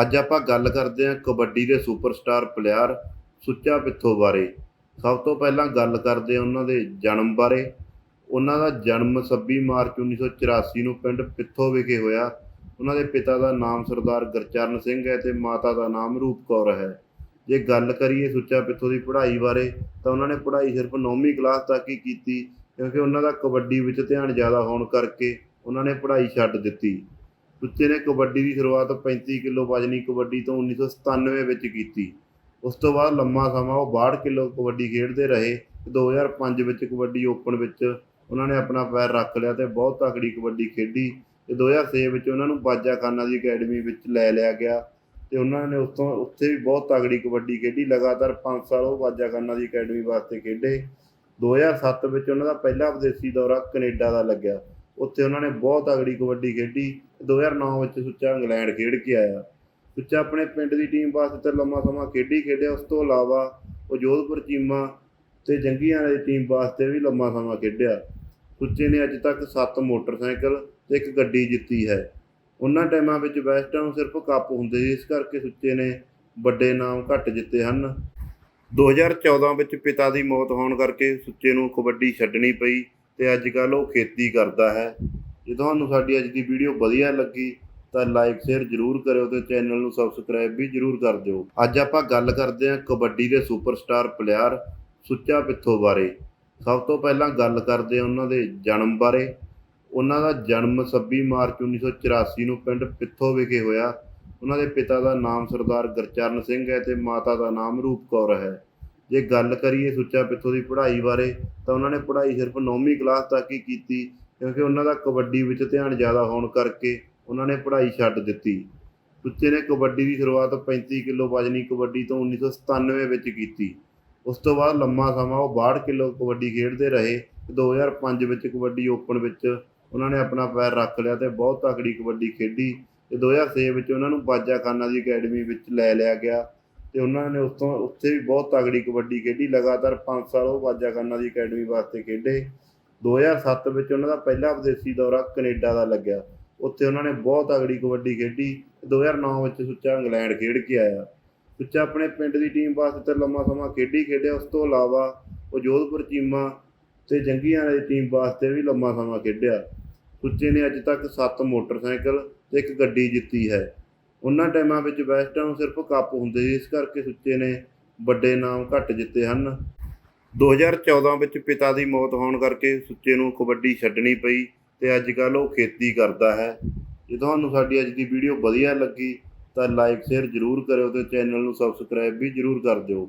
ਅੱਜ ਆਪਾਂ ਗੱਲ ਕਰਦੇ ਹਾਂ ਕਬੱਡੀ ਦੇ ਸੁਪਰਸਟਾਰ ਪਲੇਅਰ ਸੁੱਚਾ ਪਿੱਥੋ ਬਾਰੇ। ਸਭ ਤੋਂ ਪਹਿਲਾਂ ਗੱਲ ਕਰਦੇ ਹਾਂ ਉਹਨਾਂ ਦੇ ਜਨਮ ਬਾਰੇ। ਉਹਨਾਂ ਦਾ ਜਨਮ 26 ਮਾਰਚ 1984 ਨੂੰ ਪਿੰਡ ਪਿੱਥੋ ਵਿਖੇ ਹੋਇਆ। ਉਹਨਾਂ ਦੇ ਪਿਤਾ ਦਾ ਨਾਮ ਸਰਦਾਰ ਗੁਰਚਰਨ ਸਿੰਘ ਹੈ ਤੇ ਮਾਤਾ ਦਾ ਨਾਮ ਰੂਪ ਕੌਰ ਹੈ। ਜੇ ਗੱਲ ਕਰੀਏ ਸੁੱਚਾ ਪਿੱਥੋ ਦੀ ਪੜ੍ਹਾਈ ਬਾਰੇ, ਤਾਂ ਉਹਨਾਂ ਨੇ ਪੜ੍ਹਾਈ ਸਿਰਫ 9ਵੀਂ ਕਲਾਸ ਤੱਕ ਹੀ ਕੀਤੀ, ਕਿਉਂਕਿ ਉਹਨਾਂ ਦਾ ਕਬੱਡੀ ਵਿੱਚ ਧਿਆਨ ਜ਼ਿਆਦਾ ਹੋਣ ਕਰਕੇ ਉਹਨਾਂ ਨੇ ਪੜ੍ਹਾਈ ਛੱਡ ਦਿੱਤੀ। ਸੁੱਚੇ ਨੇ ਕਬੱਡੀ ਦੀ ਸ਼ੁਰੂਆਤ 35 ਕਿਲੋ ਵਜਨੀ ਕਬੱਡੀ ਤੋਂ 1997 ਵਿੱਚ ਕੀਤੀ। ਉਸ ਤੋਂ ਬਾਅਦ ਲੰਮਾ ਸਮਾਂ ਉਹ 62 ਕਿਲੋ ਕਬੱਡੀ ਖੇਡਦੇ ਰਹੇ। ਤੇ 2005 ਵਿੱਚ ਕਬੱਡੀ ਓਪਨ ਵਿੱਚ ਉਹਨਾਂ ਨੇ ਆਪਣਾ ਪੈਰ ਰੱਖ ਲਿਆ ਤੇ ਬਹੁਤ ਤਕੜੀ ਕਬੱਡੀ ਖੇਡੀ ਤੇ 2006 ਵਿੱਚ ਉਹਨਾਂ ਨੂੰ ਬਾਜਾ ਖਾਨਾ ਦੀ ਅਕੈਡਮੀ ਵਿੱਚ ਲੈ ਲਿਆ ਗਿਆ ਤੇ ਉਹਨਾਂ ਨੇ ਉਸ ਉੱਥੇ ਵੀ ਬਹੁਤ ਤਕੜੀ ਕਬੱਡੀ ਖੇਡੀ। ਲਗਾਤਾਰ 5 ਸਾਲ ਉਹ ਬਾਜਾ ਖਾਨਾ ਦੀ ਅਕੈਡਮੀ ਵਾਸਤੇ ਖੇਡੇ। 2007 ਵਿੱਚ ਉਹਨਾਂ ਦਾ ਪਹਿਲਾ ਵਿਦੇਸ਼ੀ ਦੌਰਾ ਕੈਨੇਡਾ ਦਾ ਲੱਗਿਆ। ਉੱਥੇ ਉਹਨਾਂ ਨੇ ਬਹੁਤ ਤਗੜੀ ਕਬੱਡੀ ਖੇਡੀ। 2009 ਵਿੱਚ ਸੁੱਚਾ ਇੰਗਲੈਂਡ ਖੇਡ ਕੇ ਆਇਆ। ਸੁੱਚਾ ਆਪਣੇ ਪਿੰਡ ਦੀ ਟੀਮ ਵਾਸਤੇ ਤਾਂ ਲੰਮਾ ਸਮਾਂ ਖੇਡੀ ਖੇਡਿਆ ਉਸ ਤੋਂ ਇਲਾਵਾ ਉਹ ਜੋਧਪੁਰ ਚੀਮਾ ਤੇ ਜੰਗੀਆਂ ਦੀ ਟੀਮ ਵਾਸਤੇ ਵੀ ਲੰਮਾ ਸਮਾਂ ਖੇਡਿਆ। ਸੁੱਚੇ ਨੇ ਅੱਜ ਤੱਕ 7 ਮੋਟਰਸਾਈਕਲ ਤੇ ਇੱਕ ਗੱਡੀ ਜਿੱਤੀ ਹੈ। ਉਹਨਾਂ ਟਾਈਮਾਂ ਵਿੱਚ ਵੈਸਟਾਂ ਨੂੰ ਸਿਰਫ ਕੱਪ ਹੁੰਦੇ ਸੀ, ਇਸ ਕਰਕੇ ਸੁੱਚੇ ਨੇ ਵੱਡੇ ਨਾਮ ਘੱਟ ਜਿੱਤੇ ਹਨ। 2014 ਵਿੱਚ ਪਿਤਾ ਦੀ ਮੌਤ ਹੋਣ ਕਰਕੇ ਸੁੱਚੇ ਨੂੰ ਕਬੱਡੀ ਛੱਡਣੀ ਪਈ। ਤੇ ਅੱਜ ਕੱਲ੍ਹ ਉਹ ਖੇਤੀ ਕਰਦਾ ਹੈ। ਜੇ ਤੁਹਾਨੂੰ ਸਾਡੀ ਅੱਜ ਦੀ ਵੀਡੀਓ ਵਧੀਆ ਲੱਗੀ, ਤਾਂ ਲਾਈਕ ਸ਼ੇਅਰ ਜ਼ਰੂਰ ਕਰਿਓ ਤੇ ਚੈਨਲ ਨੂੰ ਸਬਸਕ੍ਰਾਈਬ ਵੀ ਜ਼ਰੂਰ ਕਰ ਦਿਓ। ਅੱਜ ਆਪਾਂ ਗੱਲ ਕਰਦੇ ਹਾਂ ਕਬੱਡੀ ਦੇ ਸੁਪਰਸਟਾਰ ਪਲੇਅਰ ਸੁੱਚਾ ਪਿੱਥੋ ਬਾਰੇ। ਸਭ ਤੋਂ ਪਹਿਲਾਂ ਗੱਲ ਕਰਦੇ ਹਾਂ ਉਹਨਾਂ ਦੇ ਜਨਮ ਬਾਰੇ। ਉਹਨਾਂ ਦਾ ਜਨਮ 26 ਮਾਰਚ 1984 ਨੂੰ ਪਿੰਡ ਪਿੱਥੋ ਵਿਖੇ ਹੋਇਆ। ਉਹਨਾਂ ਦੇ ਪਿਤਾ ਦਾ ਨਾਮ ਸਰਦਾਰ ਗੁਰਚਰਨ ਸਿੰਘ ਹੈ ਤੇ ਮਾਤਾ ਦਾ ਨਾਮ ਰੂਪ ਕੌਰ ਹੈ। ਜੇ ਗੱਲ ਕਰੀਏ ਸੁੱਚਾ ਪਿੱਥੋ ਦੀ ਪੜ੍ਹਾਈ ਬਾਰੇ, ਤਾਂ ਉਹਨਾਂ ਨੇ ਪੜ੍ਹਾਈ ਸਿਰਫ 9ਵੀਂ ਕਲਾਸ ਤੱਕ ਹੀ ਕੀਤੀ, ਕਿਉਂਕਿ ਉਹਨਾਂ ਦਾ ਕਬੱਡੀ ਵਿੱਚ ਧਿਆਨ ਜ਼ਿਆਦਾ ਹੋਣ ਕਰਕੇ ਉਹਨਾਂ ਨੇ ਪੜ੍ਹਾਈ ਛੱਡ ਦਿੱਤੀ। ਸੁੱਚੇ ਨੇ ਕਬੱਡੀ ਦੀ ਸ਼ੁਰੂਆਤ 35 ਕਿਲੋ ਵਜਨੀ ਕਬੱਡੀ ਤੋਂ 1997 ਵਿੱਚ ਕੀਤੀ। ਉਸ ਤੋਂ ਬਾਅਦ ਲੰਮਾ ਸਮਾਂ ਉਹ 62 ਕਿਲੋ ਕਬੱਡੀ ਖੇਡਦੇ ਰਹੇ ਤੇ 2005 ਵਿੱਚ ਕਬੱਡੀ ਓਪਨ ਵਿੱਚ ਉਹਨਾਂ ਨੇ ਆਪਣਾ ਪੈਰ ਰੱਖ ਲਿਆ ਤੇ ਬਹੁਤ ਤਕੜੀ ਕਬੱਡੀ ਖੇਡੀ ਤੇ 2006 ਵਿੱਚ ਉਹਨਾਂ ਨੂੰ ਬਾਜਾ ਖਾਨਾ ਦੀ ਅਕੈਡਮੀ ਵਿੱਚ ਲੈ ਲਿਆ ਗਿਆ। ਤੇ ਉਹਨਾਂ ਨੇ ਉਸ ਉੱਥੇ ਵੀ ਬਹੁਤ ਤਗੜੀ ਕਬੱਡੀ ਖੇਡੀ, ਲਗਾਤਾਰ 5 ਸਾਲ ਉਹ ਬਾਜਾ ਖਾਨਾ ਦੀ ਅਕੈਡਮੀ ਵਾਸਤੇ ਖੇਡੇ। 2007 ਵਿੱਚ ਉਹਨਾਂ ਦਾ ਪਹਿਲਾ ਵਿਦੇਸ਼ੀ ਦੌਰਾ ਕੈਨੇਡਾ ਦਾ ਲੱਗਿਆ। ਉੱਥੇ ਉਹਨਾਂ ਨੇ ਬਹੁਤ ਤਗੜੀ ਕਬੱਡੀ ਖੇਡੀ 2009 ਵਿੱਚ ਸੁੱਚਾ ਇੰਗਲੈਂਡ ਖੇਡ ਕੇ ਆਇਆ। ਸੁੱਚਾ ਆਪਣੇ ਪਿੰਡ ਦੀ ਟੀਮ ਵਾਸਤੇ ਤਾਂ ਲੰਮਾ ਸਮਾਂ ਖੇਡੀ ਖੇਡਿਆ, ਉਸ ਤੋਂ ਇਲਾਵਾ ਉਹ ਜੋਧਪੁਰ ਚੀਮਾ ਤੇ ਜੰਗੀਆਂ ਦੀ ਟੀਮ ਵਾਸਤੇ ਵੀ ਲੰਮਾ ਸਮਾਂ ਖੇਡਿਆ। ਸੁੱਚੇ ਨੇ ਅੱਜ ਤੱਕ 7 ਮੋਟਰਸਾਈਕਲ ਤੇ ਇੱਕ ਗੱਡੀ ਜਿੱਤੀ ਹੈ। ਉਹਨਾਂ ਟਾਈਮਾਂ ਵਿੱਚ ਵੈਸਟਾਂ ਨੂੰ ਸਿਰਫ ਕੱਪ ਹੁੰਦੇ ਸੀ, ਇਸ ਕਰਕੇ ਸੁੱਚੇ ਨੇ ਵੱਡੇ ਨਾਮ ਘੱਟ ਜਿੱਤੇ ਹਨ। 2014 ਵਿੱਚ ਪਿਤਾ ਦੀ ਮੌਤ ਹੋਣ ਕਰਕੇ ਸੁੱਚੇ ਨੂੰ ਕਬੱਡੀ ਛੱਡਣੀ ਪਈ ਤੇ ਅੱਜ ਕੱਲ੍ਹ ਉਹ ਖੇਤੀ ਕਰਦਾ ਹੈ। ਜੇ ਤੁਹਾਨੂੰ ਸਾਡੀ ਅੱਜ ਦੀ ਵੀਡੀਓ ਵਧੀਆ ਲੱਗੀ ਤਾਂ ਲਾਈਕ, ਸ਼ੇਅਰ ਜ਼ਰੂਰ ਕਰਿਓ ਤੇ ਚੈਨਲ ਨੂੰ ਸਬਸਕ੍ਰਾਈਬ ਵੀ ਜ਼ਰੂਰ ਕਰ ਦਿਓ।